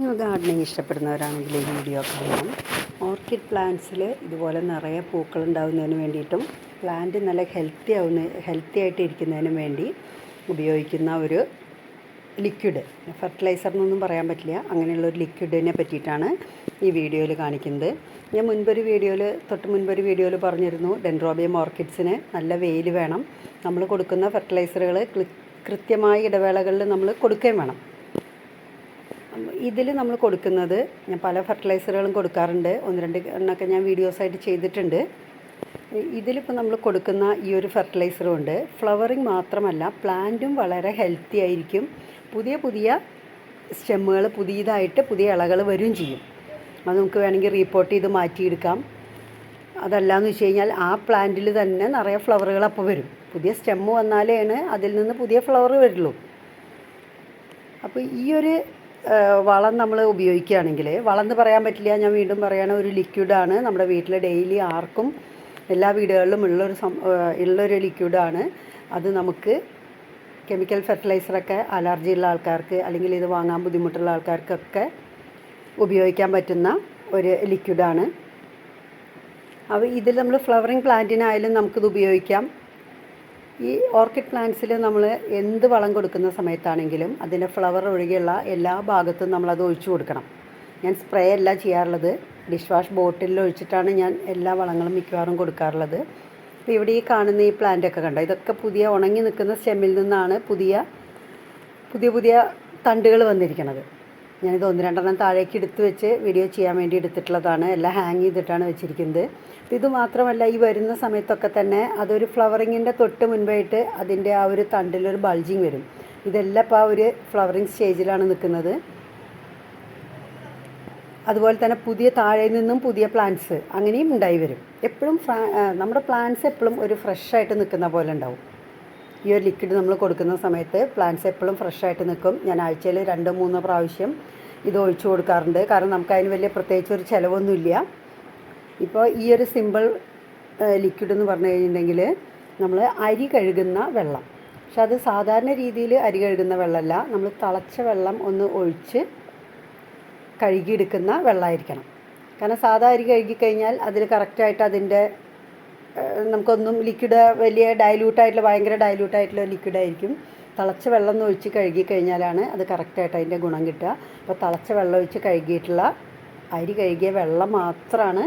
Gardening ഇഷ്ടപ്പെടുന്നവരാണെങ്കിൽ ഈ video കാണണം orchid പ്ലാന്റ്സിൽ ഇതുപോലെ നിറയെ പൂക്കൾ ഉണ്ടാകുന്നതിന് വേണ്ടിയിട്ടും പ്ലാന്റ് നല്ല ഹെൽത്തി ആവുന്ന ഹെൽത്തി ആയിട്ട് ഇരിക്കുന്നതിനും വേണ്ടി ഉപയോഗിക്കുന്ന ഒരു ലിക്വിഡ് ഫെർട്ടിലൈസർ എന്നൊന്നും പറയാൻ പറ്റില്ല. അങ്ങനെയുള്ള ഒരു ലിക്വിഡിനെ പറ്റിയിട്ടാണ് ഈ വീഡിയോയിൽ കാണിക്കുന്നത്. ഞാൻ മുൻപൊരു വീഡിയോയിൽ തൊട്ട് മുൻപൊരു വീഡിയോയിൽ പറഞ്ഞിരുന്നു ഡെൻഡ്രോബിയം ഓർക്കിഡ്സിന് നല്ല വെയിൽ വേണം. നമ്മൾ കൊടുക്കുന്ന ഫെർട്ടിലൈസറുകൾ കൃത്യമായ ഇടവേളകളിൽ നമ്മൾ കൊടുക്കുകയും വേണം. ഇതിൽ നമ്മൾ കൊടുക്കുന്നത് ഞാൻ പല ഫെർട്ടിലൈസറുകളും കൊടുക്കാറുണ്ട്. ഒന്ന് രണ്ട് എണ്ണമൊക്കെ ഞാൻ വീഡിയോസായിട്ട് ചെയ്തിട്ടുണ്ട്. ഇതിലിപ്പോൾ നമ്മൾ കൊടുക്കുന്ന ഈ ഒരു ഫെർട്ടിലൈസറും ഉണ്ട്. ഫ്ലവറിങ് മാത്രമല്ല പ്ലാന്റും വളരെ ഹെൽത്തി ആയിരിക്കും. പുതിയ പുതിയ സ്റ്റെമ്മുകൾ പുതിയതായിട്ട് പുതിയ ഇളകൾ വരും ചെയ്യും. അത് നമുക്ക് വേണമെങ്കിൽ റീപ്പോർട്ട് ചെയ്ത് മാറ്റിയെടുക്കാം. അതല്ലാന്ന് വെച്ച് കഴിഞ്ഞാൽ ആ പ്ലാന്റിൽ തന്നെ നിറയെ ഫ്ലവറുകൾ അപ്പോൾ വരും. പുതിയ സ്റ്റെമ്മ് വന്നാലാണ് അതിൽ നിന്ന് പുതിയ ഫ്ലവർ വരുള്ളൂ. അപ്പോൾ ഈ ഒരു വളം നമ്മൾ ഉപയോഗിക്കുകയാണെങ്കിൽ വളം എന്ന് പറയാൻ പറ്റില്ല ഞാൻ വീണ്ടും പറയുകയാണ് ഒരു ലിക്വിഡാണ്. നമ്മുടെ വീട്ടിൽ ഡെയിലി ആർക്കും എല്ലാ വീടുകളിലും ഉള്ളൊരു സം ഉള്ളൊരു ലിക്വിഡാണ്. അത് നമുക്ക് കെമിക്കൽ ഫെർട്ടിലൈസറൊക്കെ അലർജി ഉള്ള ആൾക്കാർക്ക് അല്ലെങ്കിൽ ഇത് വാങ്ങാൻ ബുദ്ധിമുട്ടുള്ള ആൾക്കാർക്കൊക്കെ ഉപയോഗിക്കാൻ പറ്റുന്ന ഒരു ലിക്വിഡാണ്. അപ്പോൾ ഇതിൽ നമ്മൾ ഫ്ലവറിങ് പ്ലാന്റിനായാലും നമുക്കിത് ഉപയോഗിക്കാം. ഈ ഓർക്കിഡ് പ്ലാന്റ്സിൽ നമ്മൾ എന്ത് വളം കൊടുക്കുന്ന സമയത്താണെങ്കിലും അതിന്റെ ഫ്ലവർ ഒഴികെയുള്ള എല്ലാ ഭാഗത്തും നമ്മളത് ഒഴിച്ചു കൊടുക്കണം. ഞാൻ സ്പ്രേ അല്ല ചെയ്യാറുള്ളത്. ഡിഷ് വാഷ് ബോട്ടിലിൽ ഒഴിച്ചിട്ടാണ് ഞാൻ എല്ലാ വളങ്ങളും മിക്കവാറും കൊടുക്കാറുള്ളത്. അപ്പോൾ ഇവിടെ ഈ കാണുന്ന ഈ പ്ലാന്റൊക്കെ കണ്ടോ? ഇതൊക്കെ പുതിയ ഉണങ്ങി നിൽക്കുന്ന സ്റ്റെമ്മിൽ നിന്നാണ് പുതിയ പുതിയ പുതിയ തണ്ടുകൾ വന്നിരിക്കുന്നത് ഞാനിത് ഒന്ന് രണ്ടെണ്ണം താഴേക്ക് എടുത്ത് വെച്ച് വീഡിയോ ചെയ്യാൻ വേണ്ടി എടുത്തിട്ടുള്ളതാണ്. എല്ലാം ഹാങ് ചെയ്തിട്ടാണ് വെച്ചിരിക്കുന്നത്. ഇത് മാത്രമല്ല ഈ വരുന്ന സമയത്തൊക്കെ തന്നെ അതൊരു ഫ്ലവറിങ്ങിന്റെ തൊട്ട് മുൻപായിട്ട് അതിന്റെ ആ ഒരു തണ്ടിലൊരു ബൾജിങ് വരും. ഇതെല്ലാം ഇപ്പോൾ ആ ഒരു ഫ്ലവറിങ് സ്റ്റേജിലാണ് നിൽക്കുന്നത്. അതുപോലെ തന്നെ പുതിയ താഴെ നിന്നും പുതിയ പ്ലാന്റ്സ് അങ്ങനെയും ഉണ്ടായി വരും. എപ്പോഴും നമ്മുടെ പ്ലാന്റ്സ് എപ്പോഴും ഒരു ഫ്രഷ് ആയിട്ട് നിൽക്കുന്ന പോലെ ഉണ്ടാവും. ഈ ഒരു ലിക്വിഡ് നമ്മൾ കൊടുക്കുന്ന സമയത്ത് പ്ലാന്റ്സ് എപ്പോഴും ഫ്രഷ് ആയിട്ട് നിൽക്കും. ഞാൻ ആഴ്ചയിൽ രണ്ടോ മൂന്നോ പ്രാവശ്യം ഇത് ഒഴിച്ചു കൊടുക്കാറുണ്ട്. കാരണം നമുക്ക് അതിന് വലിയ പ്രത്യേകിച്ച് ഒരു ചിലവൊന്നുമില്ല. ഇപ്പോൾ ഈ ഒരു സിമ്പിൾ ലിക്വിഡ് എന്ന് പറഞ്ഞു കഴിഞ്ഞിട്ടുണ്ടെങ്കിൽ നമ്മൾ അരി കഴുകുന്ന വെള്ളം. പക്ഷെ അത് സാധാരണ രീതിയിൽ അരി കഴുകുന്ന വെള്ളമല്ല. നമ്മൾ തിളച്ച വെള്ളം ഒന്ന് ഒഴിച്ച് കഴുകിയെടുക്കുന്ന വെള്ളമായിരിക്കണം. കാരണം സാധാ അരി കഴുകിക്കഴിഞ്ഞാൽ അതിൽ കറക്റ്റായിട്ട് അതിന്റെ നമുക്കൊന്നും ലിക്വിഡ് വലിയ ഡൈല്യൂട്ടായിട്ടുള്ള ഭയങ്കര ഡൈല്യൂട്ടായിട്ടുള്ള ലിക്വിഡായിരിക്കും തിളച്ച വെള്ളം ഒന്ന് ഒഴിച്ച് കഴുകി കഴിഞ്ഞാലാണ് അത് കറക്റ്റായിട്ട് അതിന്റെ ഗുണം കിട്ടുക. അപ്പോൾ തിളച്ച വെള്ളം ഒഴിച്ച് കഴുകിയിട്ടുള്ള അരി കഴുകിയ വെള്ളം മാത്രമാണ്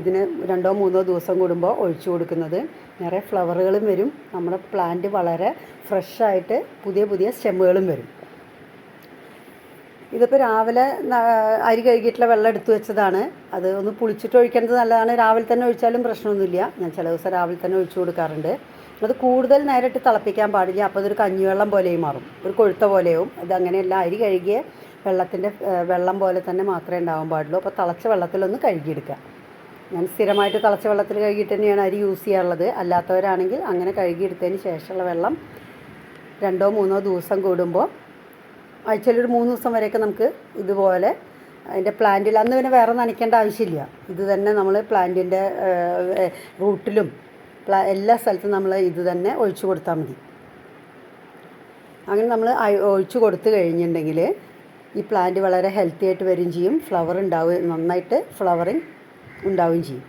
ഇതിന് രണ്ടോ മൂന്നോ ദിവസം കൂടുമ്പോൾ ഒഴിച്ചു കൊടുക്കുന്നത്. നിറയെ ഫ്ലവറുകളും വരും. നമ്മുടെ പ്ലാന്റ് വളരെ ഫ്രഷായിട്ട് പുതിയ പുതിയ സ്റ്റെമ്മുകളും വരും. ഇതിപ്പോൾ രാവിലെ അരി കഴുകിയിട്ടുള്ള വെള്ളം എടുത്തു വെച്ചതാണ്. അത് ഒന്ന് പുളിച്ചിട്ട് ഒഴിക്കേണ്ടത് നല്ലതാണ്. രാവിലെ തന്നെ ഒഴിച്ചാലും പ്രശ്നമൊന്നുമില്ല. ഞാൻ ചില ദിവസം രാവിലെ തന്നെ ഒഴിച്ചു കൊടുക്കാറുണ്ട്. അത് കൂടുതൽ നേരിട്ട് തിളപ്പിക്കാൻ പാടില്ല. അപ്പോൾ അതൊരു കഞ്ഞിവെള്ളം പോലെയും മാറും. ഒരു കൊഴുത്ത പോലെയും. ഇത് അങ്ങനെയല്ല അരി കഴുകിയ വെള്ളത്തിന്റെ വെള്ളം പോലെ തന്നെ മാത്രമേ ഉണ്ടാവാൻ പാടുള്ളൂ. അപ്പോൾ തിളച്ച വെള്ളത്തിലൊന്ന് കഴുകിയെടുക്കുക. ഞാൻ സ്ഥിരമായിട്ട് തിളച്ച വെള്ളത്തിൽ കഴുകിയിട്ട് തന്നെയാണ് അരി യൂസ് ചെയ്യാറുള്ളത്. അല്ലാത്തവരാണെങ്കിൽ അങ്ങനെ കഴുകിയെടുത്തതിന് ശേഷമുള്ള വെള്ളം രണ്ടോ മൂന്നോ ദിവസം കൂടുമ്പോൾ ആഴ്ചയിൽ ഒരു മൂന്ന് ദിവസം വരെയൊക്കെ നമുക്ക് ഇതുപോലെ അതിന്റെ പ്ലാന്റിൽ അന്ന് പിന്നെ വേറെ നനയ്ക്കേണ്ട ആവശ്യമില്ല. ഇത് തന്നെ നമ്മൾ പ്ലാന്റിന്റെ റൂട്ടിലും എല്ലാ സ്ഥലത്തും നമ്മൾ ഇത് തന്നെ ഒഴിച്ചു കൊടുത്താൽ മതി. അങ്ങനെ നമ്മൾ ഒഴിച്ചു കൊടുത്തു കഴിഞ്ഞിട്ടുണ്ടെങ്കിൽ ഈ പ്ലാന്റ് വളരെ ഹെൽത്തി ആയിട്ട് വരും ചെയ്യും. ഫ്ലവർ ഉണ്ടാവുകയും നന്നായിട്ട് ഫ്ലവറിങ് ഉണ്ടാവുകയും ചെയ്യും.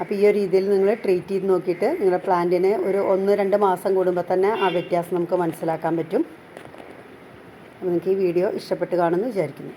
അപ്പോൾ ഈ ഒരു രീതിയിൽ നിങ്ങൾ ട്രീറ്റ് ചെയ്ത് നോക്കിയിട്ട് നിങ്ങളുടെ പ്ലാന്റിന് ഒരു ഒന്ന് രണ്ട് മാസം കൂടുമ്പോൾ തന്നെ ആ വ്യത്യാസം നമുക്ക് മനസ്സിലാക്കാൻ പറ്റും. നിങ്ങൾക്ക് ഈ വീഡിയോ ഇഷ്ടപ്പെട്ട് കാണുമെന്ന് വിചാരിക്കുന്നു.